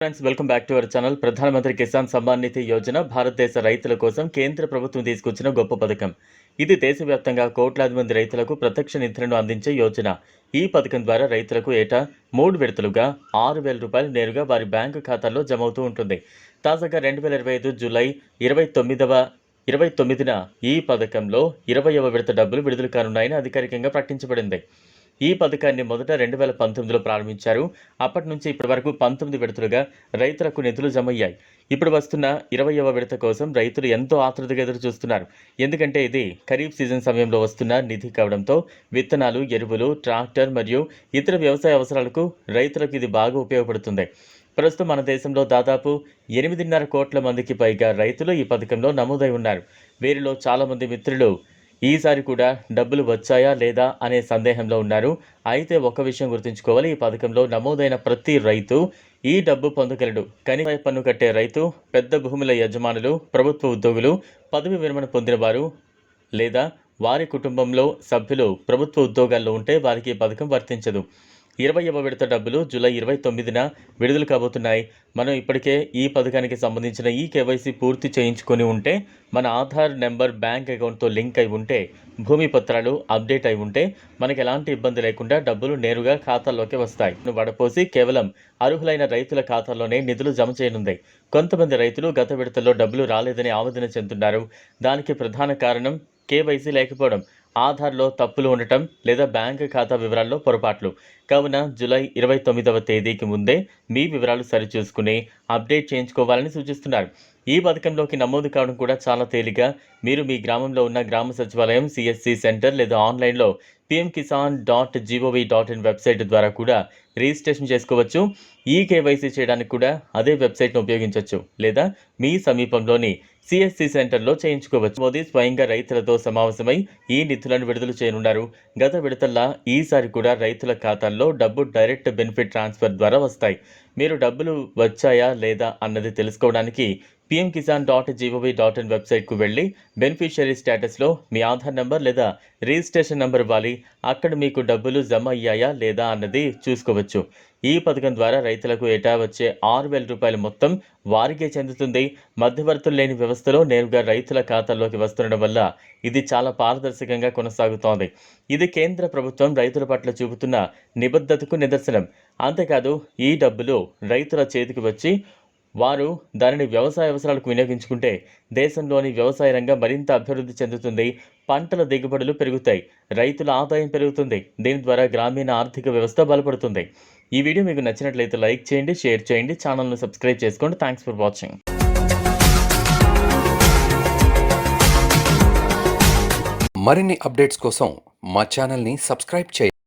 Friends welcome back to our channel Pradhan Mantri Kisan Samman Nidhi Yojana భారతదేశ రైతుల కోసం కేంద్ర ప్రభుత్వం తీసుకొచ్చిన గొప్ప పథకం ఇది దేశవ్యాప్తంగా కోట్లాది మంది రైతులకు ప్రత్యక్ష నిధులను అందించే యోజన ఈ పథకం ద్వారా రైతులకు ఏటా మూడు విడతలుగా ఆరు వేల రూపాయలు నేరుగా వారి బ్యాంకు ఖాతాల్లో జమ అవుతూ ఉంటుంది తాజాగా రెండు వేల ఇరవై ఐదు జూలై ఇరవై తొమ్మిదవ ఇరవై తొమ్మిదిన ఈ పథకంలో ఇరవైవ విడత డబ్బులు విడుదల కానున్నాయని అధికారికంగా ప్రకటించబడింది ఈ పథకాన్ని మొదట రెండు వేల పంతొమ్మిదిలో ప్రారంభించారు. అప్పటి నుంచి ఇప్పటి వరకు పంతొమ్మిది విడతలుగా రైతులకు నిధులు జమయ్యాయి. ఇప్పుడు వస్తున్న ఇరవయవ విడత కోసం రైతులు ఎంతో ఆతృతగా ఎదురు చూస్తున్నారు ఎందుకంటే ఇది ఖరీఫ్ సీజన్ సమయంలో వస్తున్న నిధి కావడంతో విత్తనాలు ఎరువులు ట్రాక్టర్ మరియు ఇతర వ్యవసాయ అవసరాలకు రైతులకు ఇది బాగా ఉపయోగపడుతుంది. ప్రస్తుతం మన దేశంలో దాదాపు ఎనిమిదిన్నర కోట్ల మందికి పైగా రైతులు ఈ పథకంలో నమోదై ఉన్నారు. వీరిలో చాలామంది మిత్రులు ఈసారి కూడా డబ్బులు వచ్చాయా లేదా అనే సందేహంలో ఉన్నారు. అయితే ఒక విషయం గుర్తుంచుకోవాలి. ఈ పథకంలో నమోదైన ప్రతి రైతు ఈ డబ్బు పొందగలడు కని పన్ను కట్టే రైతు పెద్ద భూముల యజమానులు ప్రభుత్వ ఉద్యోగులు పదవి విరమణ పొందిన వారు లేదా వారి కుటుంబంలో సభ్యులు ప్రభుత్వ ఉద్యోగాల్లో ఉంటే వారికి ఈ పథకం వర్తించదు. ఇరవైవ విడత డబ్బులు జూలై ఇరవై తొమ్మిదిన విడుదల కాబోతున్నాయి. మనం ఇప్పటికే ఈ పథకానికి సంబంధించిన ఈ కేవైసీ పూర్తి చేయించుకొని ఉంటే మన ఆధార్ నెంబర్ బ్యాంక్ అకౌంట్తో లింక్ అయి ఉంటే భూమి పత్రాలు అప్డేట్ అయి ఉంటే మనకి ఎలాంటి ఇబ్బంది లేకుండా డబ్బులు నేరుగా ఖాతాల్లోకి వస్తాయి. వడపోసి కేవలం అర్హులైన రైతుల ఖాతాల్లోనే నిధులు జమ చేయనుంది. కొంతమంది రైతులు గత విడతల్లో డబ్బులు రాలేదని ఆవేదన చెందుతున్నారు. దానికి ప్రధాన కారణం కేవైసీ లేకపోవడం ఆధార్లో తప్పులు ఉండటం లేదా బ్యాంక్ ఖాతా వివరాల్లో పొరపాట్లు. కావున జూలై ఇరవై తొమ్మిదవ తేదీకి ముందే మీ వివరాలు సరిచూసుకుని అప్డేట్ చేయించుకోవాలని సూచిస్తున్నారు. ఈ పథకంలోకి నమోదు కావడం కూడా చాలా తేలిక మీరు మీ గ్రామంలో ఉన్న గ్రామ సచివాలయం సిఎస్సి సెంటర్ లేదా ఆన్లైన్లో PM Kisan dot gov dot in website ద్వారా కూడా రిజిస్ట్రేషన్ చేసుకోవచ్చు. ఈ కేవైసీ చేయడానికి కూడా అదే వెబ్సైట్ను ఉపయోగించవచ్చు లేదా మీ సమీపంలోని సిఎస్సి సెంటర్లో చేయించుకోవచ్చు. మోదీ స్వయంగా రైతులతో సమావేశమై ఈ నిధులను విడుదల చేయనున్నారు. గత విడతల్లా ఈసారి కూడా రైతుల ఖాతాల్లో డబ్బు డైరెక్ట్ బెనిఫిట్ ట్రాన్స్ఫర్ ద్వారా వస్తాయి. మీరు డబ్బులు వచ్చాయా లేదా అన్నది తెలుసుకోవడానికి PM Kisan dot gov dot in వెబ్సైట్కు వెళ్ళి బెనిఫిషియరీ స్టేటస్లో మీ ఆధార్ నెంబర్ లేదా రిజిస్ట్రేషన్ నెంబర్ ఇవ్వాలి. అక్కడ మీకు డబ్బులు జమ అయ్యాయా లేదా అన్నది చూసుకోవచ్చు. ఈ పథకం ద్వారా రైతులకు ఏటా వచ్చే ఆరు వేల రూపాయల మొత్తం వారికే చెందుతుంది. మధ్యవర్తులు లేని వ్యవస్థలో నేరుగా రైతుల ఖాతాల్లోకి వస్తుండడం వల్ల ఇది చాలా పారదర్శకంగా కొనసాగుతోంది. ఇది కేంద్ర ప్రభుత్వం రైతుల పట్ల చూపుతున్న నిబద్ధతకు నిదర్శనం. అంతేకాదు ఈ డబ్బులు రైతుల చేతికి వచ్చి వారు దానిని వ్యవసాయ అవసరాలకు వినియోగించుకుంటే దేశంలోని వ్యవసాయ రంగం మరింత అభివృద్ధి చెందుతుంది పంటల దిగుబడులు పెరుగుతాయి రైతుల ఆదాయం పెరుగుతుంది దీని ద్వారా గ్రామీణ ఆర్థిక వ్యవస్థ బలపడుతుంది. ఈ వీడియో మీకు నచ్చినట్లయితే లైక్ చేయండి షేర్ చేయండి ఛానల్ను సబ్స్క్రైబ్ చేసుకోండి. థ్యాంక్స్ ఫర్ వాచింగ్ మరిన్ని అప్డేట్స్ కోసం మా ఛానల్ని సబ్స్క్రైబ్ చేయండి.